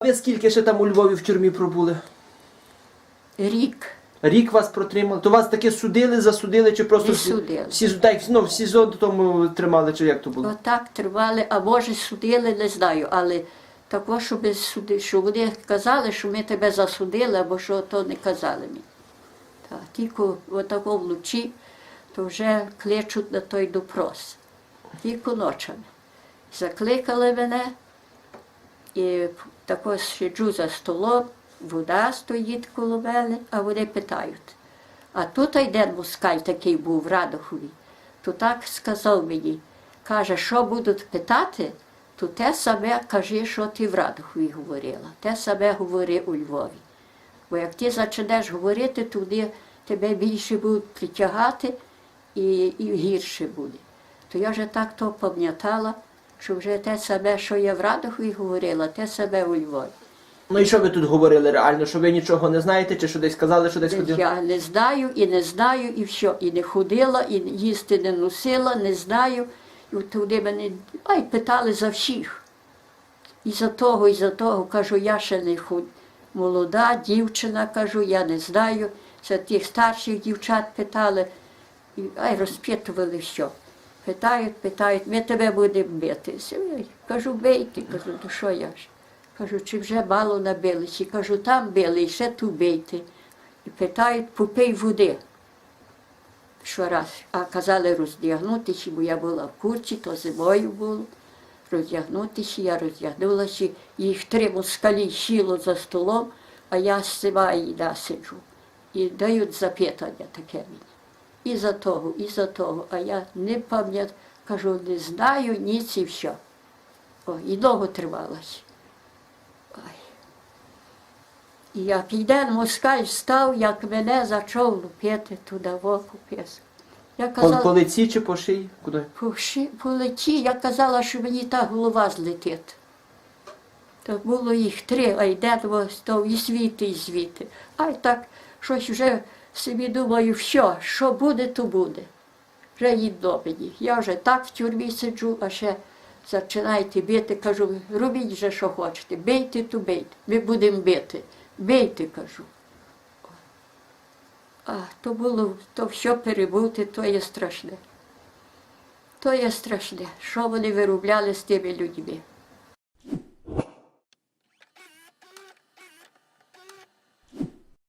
Ви скільки ще там у Львові в тюрмі пробули? Рік. Рік вас протримали. То вас таки судили, засудили, чи просто Не всі, судили. всі так, ну, в СІЗО тому тримали, чи як то було? Отак тривали, а може судили, не знаю, але такого, щоб суди, що вони казали, що ми тебе засудили, або що то не казали мені. Так, тільки отако вночі, то вже кличуть на той допрос. Тільки ночами. Закликали мене, і тако сиджу за столом, вода стоїть коло мене, а вони питають. А тут один москаль такий був в Радохові, то так сказав мені, каже, що будуть питати, то те саме кажи, що ти в Радохові говорила, те саме говори у Львові. Бо як ти почнеш говорити, туди тебе більше будуть притягати і, і гірше буде. То я вже так то пам'ятала, що вже те саме, що я в Радохові говорила, те саме у Львові. Ну і що ви тут говорили реально? Що ви нічого не знаєте, чи що десь казали, що десь ходили? Я не знаю і не знаю, і все. І не ходила, і їсти не носила, не знаю. І от туди мене ай, питали за всіх. І за того, і за того. Кажу, я ще не худ. Молода дівчина, кажу, я не знаю. Це тих старших дівчат питали, і ай розпитували що. Питають, питають, ми тебе будемо бити. Ой, Кажу, бийте, кажу, ну що я ж? Кажу, чи вже мало набилися? Кажу, там били, ще ту бийте. І питають, попий води. Щораз. А казали роздягнутися, бо я була в курці, то зимою було. Роздягнутися, я роздягнулася, їх три москалі сіло за столом, а я сива і да, сиджу. І дають запитання таке мені. І за того, і за того. А я не пам'ятаю, кажу, не знаю ніц і все. О, і довго тривалося. Ой. І як йде москаль став, як мене почав лупити туди в око пес. Я казала, по лиці чи по шиї? Куди? по, ши- по лиці, я казала, що мені та голова злетить. То було їх три, а йде то і звідти, і звідти. А й так щось вже собі думаю, що, що буде, то буде. Вже їдно мені. Я вже так в тюрмі сиджу, а ще починаєте бити, кажу, робіть вже, що хочете, бийте, то бийте. Ми будемо бити. Бийте, кажу. А то було, то все перебути, то є страшне. То є страшне, що вони виробляли з тими людьми.